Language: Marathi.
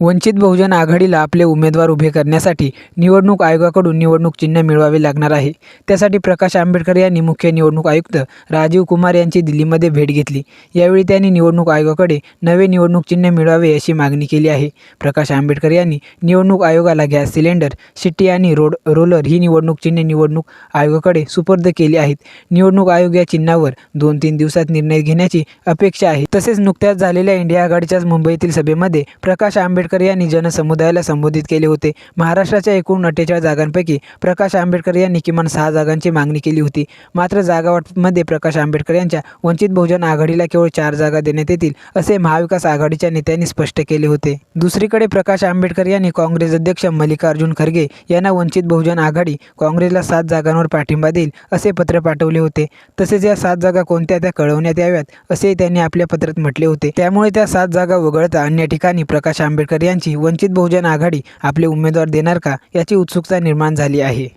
वंचित बहुजन आघाडीला आपले उमेदवार उभे करण्यासाठी निवडणूक आयोगाकडून निवडणूक चिन्ह मिळवावे लागणार आहे. त्यासाठी प्रकाश आंबेडकर यांनी मुख्य निवडणूक आयुक्त राजीव कुमार यांची दिल्लीमध्ये भेट घेतली. यावेळी त्यांनी निवडणूक आयोगाकडे नवे निवडणूक चिन्ह मिळवावे अशी मागणी केली आहे. प्रकाश आंबेडकर यांनी निवडणूक आयोगाला गॅस सिलेंडर शिट्टी आणि रोड रोलर ही निवडणूक चिन्हे निवडणूक आयोगाकडे सुपूर्द केली आहेत. निवडणूक आयोग या चिन्हावर दोन तीन दिवसात निर्णय घेण्याची अपेक्षा आहे. तसेच नुकत्याच झालेल्या इंडिया आघाडीच्याच मुंबईतील सभेमध्ये प्रकाश आंबेडकर आंबेडकर यांनी जनसमुदायाला संबोधित केले होते. महाराष्ट्राच्या एकूण अठ्ठेचाळीस जागांपैकी प्रकाश आंबेडकर यांनी किमान सहा जागांची मागणी केली होती. मात्र जागावाटमध्ये प्रकाश आंबेडकर यांच्या वंचित बहुजन आघाडीला केवळ चार जागा देण्यात येतील असे महाविकास आघाडीच्या नेत्यांनी स्पष्ट केले होते. दुसरीकडे प्रकाश आंबेडकर यांनी काँग्रेस अध्यक्ष मल्लिकार्जुन खरगे यांना वंचित बहुजन आघाडी काँग्रेसला सात जागांवर पाठिंबा देईल असे पत्र पाठवले होते. तसेच या सात जागा कोणत्या त्या कळवण्यात याव्यात असे त्यांनी आपल्या पत्रात म्हटले होते. त्यामुळे त्या सात जागा वगळता अन्य ठिकाणी प्रकाश आंबेडकर आंबेडकर यांची वंचित बहुजन आघाडी आपले उमेदवार देणार का याची उत्सुकता निर्माण झाली आहे.